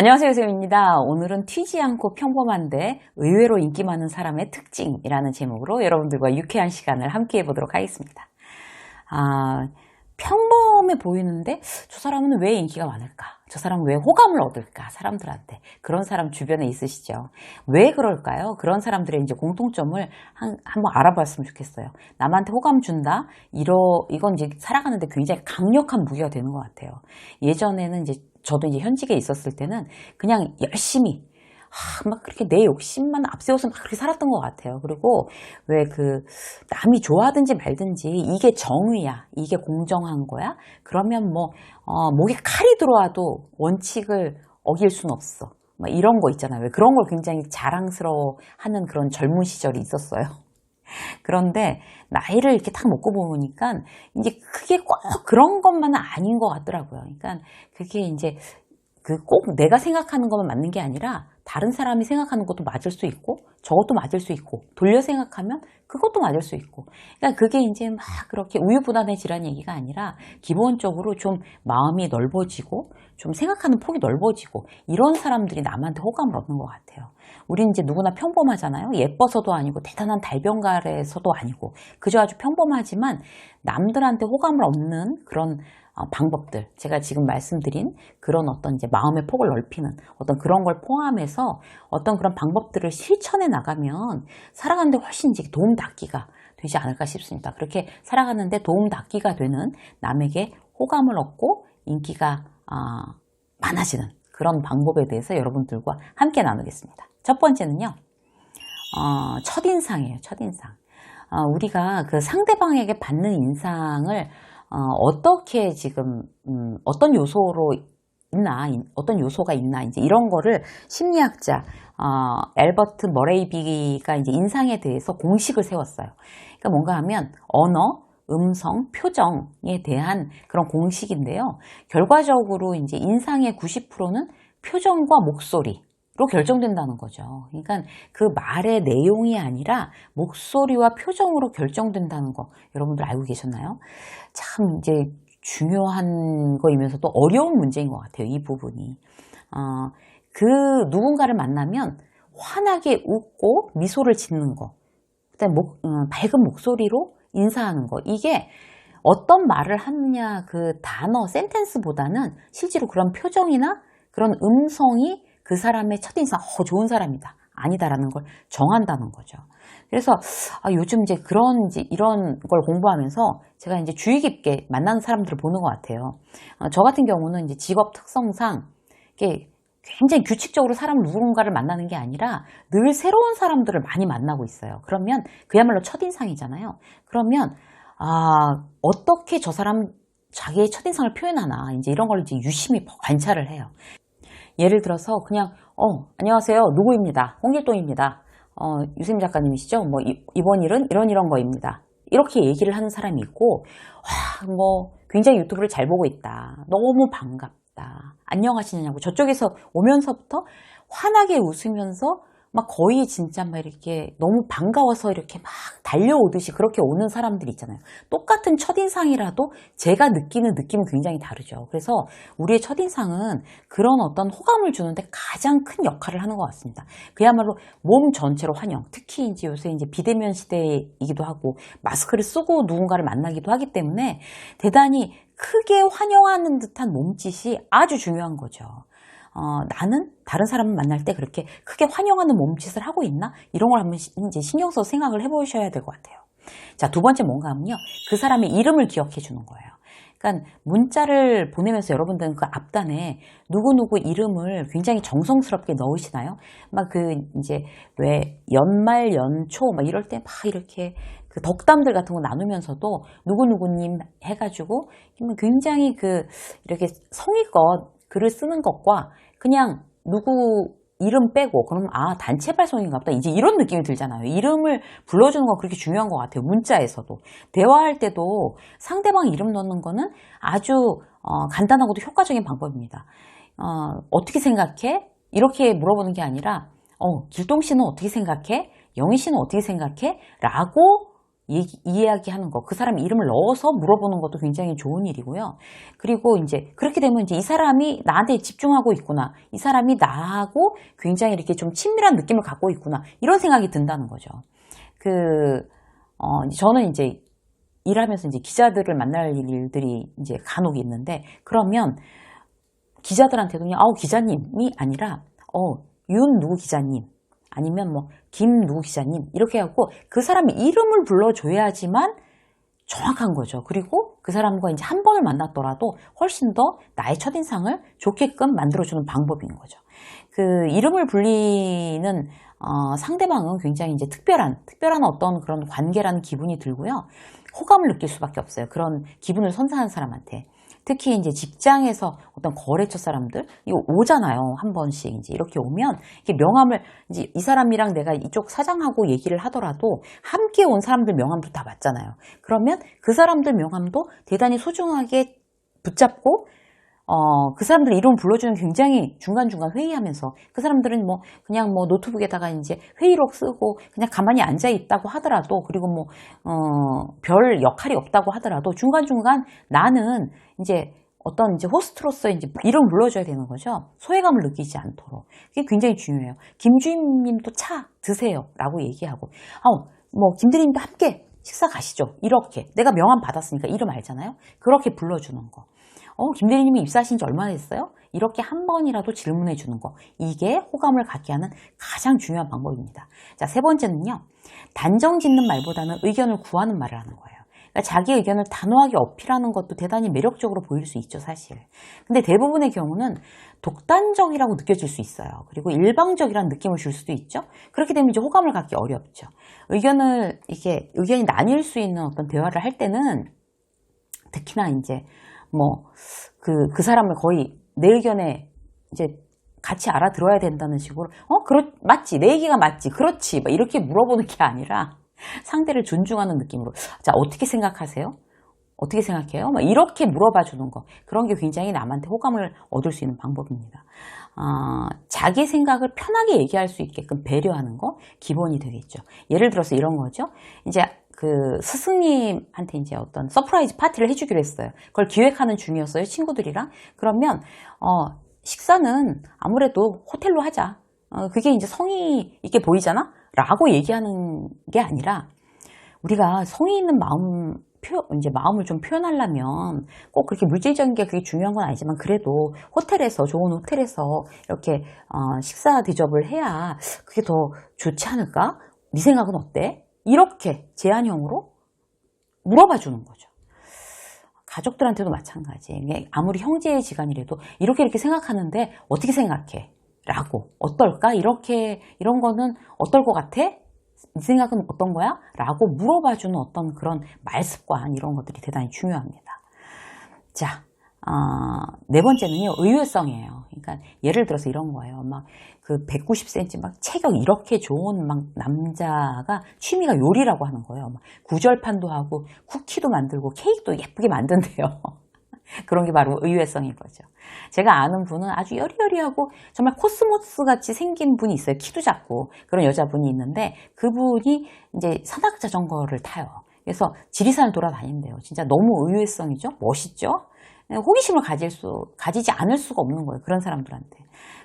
안녕하세요, 쌤입니다. 오늘은 튀지 않고 평범한데 의외로 인기 많은 사람의 특징이라는 제목으로 여러분들과 유쾌한 시간을 함께 해보도록 하겠습니다. 아, 평범해 보이는데 저 사람은 왜 인기가 많을까? 저 사람은 왜 호감을 얻을까? 사람들한테. 그런 사람 주변에 있으시죠? 왜 그럴까요? 그런 사람들의 이제 공통점을 한, 한번 알아봤으면 좋겠어요. 남한테 호감 준다? 이러, 이건 이제 살아가는데 굉장히 강력한 무기가 되는 것 같아요. 예전에는 이제 저도 이제 현직에 있었을 때는 그냥 열심히 아, 막 그렇게 내 욕심만 앞세워서 막 그렇게 살았던 것 같아요. 그리고 왜 그 남이 좋아하든지 말든지 이게 정의야, 이게 공정한 거야? 그러면 뭐 어, 목에 칼이 들어와도 원칙을 어길 순 없어. 막 이런 거 있잖아요. 왜 그런 걸 굉장히 자랑스러워하는 그런 젊은 시절이 있었어요. 그런데 나이를 이렇게 딱 먹고 보니까 이제 그게 꼭 그런 것만은 아닌 것 같더라고요. 그러니까 그게 이제 그 꼭 내가 생각하는 것만 맞는 게 아니라 다른 사람이 생각하는 것도 맞을 수 있고 저것도 맞을 수 있고 돌려 생각하면 그것도 맞을 수 있고 그러니까 그게 이제 막 그렇게 우유부단해지라는 얘기가 아니라 기본적으로 좀 마음이 넓어지고 좀 생각하는 폭이 넓어지고 이런 사람들이 남한테 호감을 얻는 것 같아요. 우리는 이제 누구나 평범하잖아요. 예뻐서도 아니고 대단한 달변가에서도 아니고 그저 아주 평범하지만 남들한테 호감을 얻는 그런 어, 방법들, 제가 지금 말씀드린 그런 어떤 이제 마음의 폭을 넓히는 어떤 그런 걸 포함해서 어떤 그런 방법들을 실천해 나가면 살아가는데 훨씬 이제 도움 닫기가 되지 않을까 싶습니다. 그렇게 살아가는데 도움 닫기가 되는 남에게 호감을 얻고 인기가 어, 많아지는 그런 방법에 대해서 여러분들과 함께 나누겠습니다. 첫 번째는요, 어, 첫인상이에요, 첫인상. 어, 우리가 그 상대방에게 받는 인상을 어, 떻게 지금 음, 어떤 요소로 있나 어떤 요소가 있나 이제 이런 거를 심리학자 어, 엘버트 머레이비가 이제 인상에 대해서 공식을 세웠어요. 그러니까 뭔가 하면 언어, 음성, 표정에 대한 그런 공식인데요. 결과적으로 이제 인상의 90%는 표정과 목소리, 로 결정된다는 거죠. 그러니까 그 말의 내용이 아니라 목소리와 표정으로 결정된다는 거 여러분들 알고 계셨나요? 참 이제 중요한 거이면서도 어려운 문제인 것 같아요. 이 부분이. 어, 그 누군가를 만나면 환하게 웃고 미소를 짓는 거, 그다음 목, 음, 밝은 목소리로 인사하는 거 이게 어떤 말을 하느냐 그 단어 센텐스보다는 실제로 그런 표정이나 그런 음성이 그 사람의 첫인상, 어, 좋은 사람이다. 아니다라는 걸 정한다는 거죠. 그래서 아, 요즘 이제 그런 이제 이런 걸 공부하면서 제가 이제 주의 깊게 만나는 사람들을 보는 것 같아요. 어, 저 같은 경우는 이제 직업 특성상 이게 굉장히 규칙적으로 사람 누군가를 만나는 게 아니라 늘 새로운 사람들을 많이 만나고 있어요. 그러면 그야말로 첫인상이잖아요. 그러면 아, 어떻게 저 사람 자기의 첫인상을 표현하나 이제 이런 걸 이제 유심히 관찰을 해요. 예를 들어서 그냥 어 안녕하세요. 누구입니다. 홍길동입니다. 어, 유세민 작가님이시죠? 뭐 이, 이번 일은 이런 이런 거입니다. 이렇게 얘기를 하는 사람이 있고 와, 뭐 굉장히 유튜브를 잘 보고 있다. 너무 반갑다. 안녕하시냐고 저쪽에서 오면서부터 환하게 웃으면서 막 거의 진짜 막 이렇게 너무 반가워서 이렇게 막 달려오듯이 그렇게 오는 사람들 있잖아요. 똑같은 첫인상이라도 제가 느끼는 느낌은 굉장히 다르죠. 그래서 우리의 첫인상은 그런 어떤 호감을 주는데 가장 큰 역할을 하는 것 같습니다. 그야말로 몸 전체로 환영. 특히 이제 요새 이제 비대면 시대이기도 하고 마스크를 쓰고 누군가를 만나기도 하기 때문에 대단히 크게 환영하는 듯한 몸짓이 아주 중요한 거죠. 어, 나는 다른 사람을 만날 때 그렇게 크게 환영하는 몸짓을 하고 있나? 이런 걸 한번 이제 신경 써서 생각을 해보셔야 될 것 같아요. 자, 두 번째 뭔가 하면요. 그 사람의 이름을 기억해 주는 거예요. 그러니까 문자를 보내면서 여러분들은 그 앞단에 누구누구 이름을 굉장히 정성스럽게 넣으시나요? 막 그 이제 왜 연말 연초 막 이럴 때 막 이렇게 그 덕담들 같은 거 나누면서도 누구누구님 해가지고 굉장히 그 이렇게 성의껏 글을 쓰는 것과 그냥 누구 이름 빼고 그럼 아 단체 발송인가 보다. 이제 이런 느낌이 들잖아요. 이름을 불러주는 건 그렇게 중요한 것 같아요 문자에서도. 대화할 때도 상대방 이름 넣는 거는 아주 어, 간단하고도 효과적인 방법입니다. 어, 어떻게 생각해? 이렇게 물어보는 게 아니라 어, 길동 씨는 어떻게 생각해? 영희 씨는 어떻게 생각해? 라고 이야기하는 거, 그 사람 이름을 넣어서 물어보는 것도 굉장히 좋은 일이고요. 그리고 이제 그렇게 되면 이제 이 사람이 나한테 집중하고 있구나. 이 사람이 나하고 굉장히 이렇게 좀 친밀한 느낌을 갖고 있구나. 이런 생각이 든다는 거죠. 그, 어, 저는 이제 일하면서 이제 기자들을 만날 일들이 이제 간혹 있는데, 그러면 기자들한테도 그냥, 아우, 기자님이 아니라, 어, 윤 누구 기자님, 아니면 뭐, 김 누구 기자님, 이렇게 해갖고 그 사람의 이름을 불러줘야지만 정확한 거죠. 그리고 그 사람과 이제 한 번을 만났더라도 훨씬 더 나의 첫인상을 좋게끔 만들어주는 방법인 거죠. 그 이름을 불리는 어, 상대방은 굉장히 이제 특별한, 특별한 어떤 그런 관계라는 기분이 들고요. 호감을 느낄 수밖에 없어요. 그런 기분을 선사하는 사람한테. 특히 이제 직장에서 어떤 거래처 사람들, 이거 오잖아요. 한 번씩 이제 이렇게 오면, 이게 명함을, 이제 이 사람이랑 내가 이쪽 사장하고 얘기를 하더라도 함께 온 사람들 명함도 다 맞잖아요. 그러면 그 사람들 명함도 대단히 소중하게 붙잡고, 어, 그 사람들 이름 불러주는 굉장히 중간중간 회의하면서 그 사람들은 뭐 그냥 뭐 노트북에다가 이제 회의록 쓰고 그냥 가만히 앉아 있다고 하더라도 그리고 뭐, 어, 별 역할이 없다고 하더라도 중간중간 나는 이제 어떤 이제 호스트로서 이제 이름 불러줘야 되는 거죠. 소외감을 느끼지 않도록. 그게 굉장히 중요해요. 김주임 님도 차 드세요. 라고 얘기하고. 아, 뭐, 김대리 님도 함께 식사 가시죠. 이렇게. 내가 명함 받았으니까 이름 알잖아요. 그렇게 불러주는 거. 어, 김대리님이 입사하신 지 얼마나 됐어요? 이렇게 한 번이라도 질문해 주는 거. 이게 호감을 갖게 하는 가장 중요한 방법입니다. 자, 세 번째는요. 단정 짓는 말보다는 의견을 구하는 말을 하는 거예요. 그러니까 자기 의견을 단호하게 어필하는 것도 대단히 매력적으로 보일 수 있죠, 사실. 근데 대부분의 경우는 독단적이라고 느껴질 수 있어요. 그리고 일방적이라는 느낌을 줄 수도 있죠. 그렇게 되면 이제 호감을 갖기 어렵죠. 의견을, 이게, 의견이 나뉠 수 있는 어떤 대화를 할 때는 특히나 이제 뭐, 그, 그 사람을 거의 내 의견에 이제 같이 알아들어야 된다는 식으로, 어, 그렇, 맞지. 내 얘기가 맞지. 그렇지. 막 이렇게 물어보는 게 아니라 상대를 존중하는 느낌으로. 자, 어떻게 생각하세요? 어떻게 생각해요? 막 이렇게 물어봐 주는 거. 그런 게 굉장히 남한테 호감을 얻을 수 있는 방법입니다. 어, 자기 생각을 편하게 얘기할 수 있게끔 배려하는 거 기본이 되겠죠. 예를 들어서 이런 거죠. 이제 그 스승님한테 이제 어떤 서프라이즈 파티를 해주기로 했어요. 그걸 기획하는 중이었어요, 친구들이랑. 그러면, 어, 식사는 아무래도 호텔로 하자. 어, 그게 이제 성의 있게 보이잖아? 라고 얘기하는 게 아니라, 우리가 성의 있는 마음, 표, 이제 마음을 좀 표현하려면 꼭 그렇게 물질적인 게 그게 중요한 건 아니지만 그래도 호텔에서, 좋은 호텔에서 이렇게, 어, 식사 대접을 해야 그게 더 좋지 않을까? 네 생각은 어때? 이렇게 제안형으로 물어봐 주는 거죠. 가족들한테도 마찬가지. 아무리 형제의 지간이라도 이렇게 이렇게 생각하는데 어떻게 생각해? 라고. 어떨까? 이렇게, 이런 거는 어떨 것 같아? 네 생각은 어떤 거야? 라고 물어봐 주는 어떤 그런 말습관, 이런 것들이 대단히 중요합니다. 자, 어, 네 번째는요, 의외성이에요. 그러니까, 예를 들어서 이런 거예요. 막, 그 190cm 막 체격 이렇게 좋은 막 남자가 취미가 요리라고 하는 거예요. 막 구절판도 하고, 쿠키도 만들고, 케이크도 예쁘게 만든대요. 그런 게 바로 의외성인 거죠. 제가 아는 분은 아주 여리여리하고 정말 코스모스 같이 생긴 분이 있어요. 키도 작고 그런 여자분이 있는데 그분이 이제 산악 자전거를 타요. 그래서 지리산을 돌아다닌대요. 진짜 너무 의외성이죠. 멋있죠. 호기심을 가질 수 가지지 않을 수가 없는 거예요. 그런 사람들한테.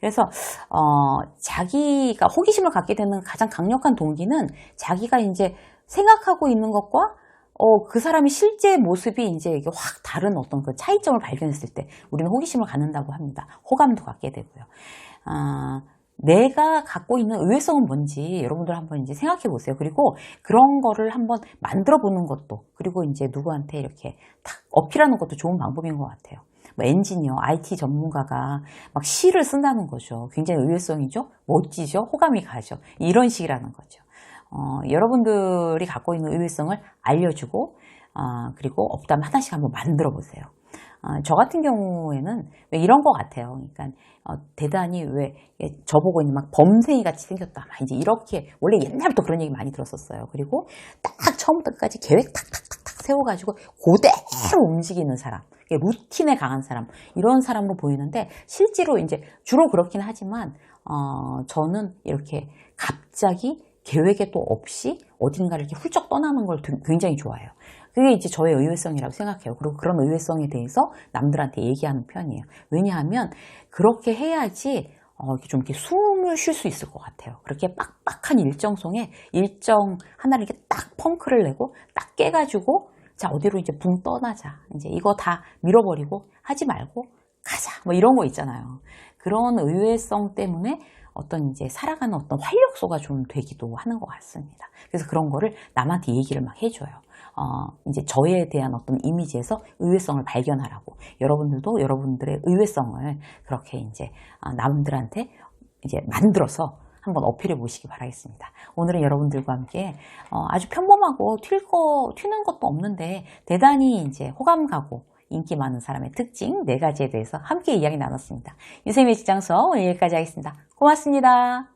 그래서 어, 자기가 호기심을 갖게 되는 가장 강력한 동기는 자기가 이제 생각하고 있는 것과 어, 그 사람이 실제 모습이 이제 이게 확 다른 어떤 그 차이점을 발견했을 때 우리는 호기심을 갖는다고 합니다. 호감도 갖게 되고요. 아, 내가 갖고 있는 의외성은 뭔지 여러분들 한번 이제 생각해 보세요. 그리고 그런 거를 한번 만들어 보는 것도 그리고 이제 누구한테 이렇게 탁 어필하는 것도 좋은 방법인 것 같아요. 뭐 엔지니어, IT 전문가가 막 시를 쓴다는 거죠. 굉장히 의외성이죠. 멋지죠. 호감이 가죠. 이런 식이라는 거죠. 어, 여러분들이 갖고 있는 의외성을 알려주고 어, 그리고 없다면 하나씩 한번 만들어 보세요. 어, 저 같은 경우에는 왜 이런 것 같아요. 그러니까 어, 대단히 왜 저보고 있는 막 범생이 같이 생겼다. 막 이제 이렇게 원래 옛날부터 그런 얘기 많이 들었었어요. 그리고 딱 처음부터까지 계획 탁탁탁탁 세워가지고 그대로 움직이는 사람. 루틴에 강한 사람 이런 사람으로 보이는데 실제로 이제 주로 그렇긴 하지만 어, 저는 이렇게 갑자기 계획에도 없이 어딘가를 이렇게 훌쩍 떠나는 걸 드- 굉장히 좋아해요. 그게 이제 저의 의외성이라고 생각해요. 그리고 그런 의외성에 대해서 남들한테 얘기하는 편이에요. 왜냐하면 그렇게 해야지 어, 이렇게 좀 이렇게 숨을 쉴 수 있을 것 같아요. 그렇게 빡빡한 일정송에 일정 하나를 이렇게 딱 펑크를 내고 딱 깨가지고 자 어디로 이제 붕 떠나자. 이제 이거 다 밀어버리고 하지 말고 가자. 뭐 이런 거 있잖아요. 그런 의외성 때문에 어떤 이제 살아가는 어떤 활력소가 좀 되기도 하는 것 같습니다. 그래서 그런 거를 남한테 얘기를 막 해줘요. 어, 이제 저에 대한 어떤 이미지에서 의외성을 발견하라고 여러분들도 여러분들의 의외성을 그렇게 이제 아, 남들한테 이제 만들어서 한번 어필해 보시기 바라겠습니다. 오늘은 여러분들과 함께 어, 아주 평범하고 튈 거, 튀는 것도 없는데 대단히 이제 호감 가고 인기 많은 사람의 특징 네 가지에 대해서 함께 이야기 나눴습니다. 유세미의 직장서 오늘 여기까지 하겠습니다. 고맙습니다.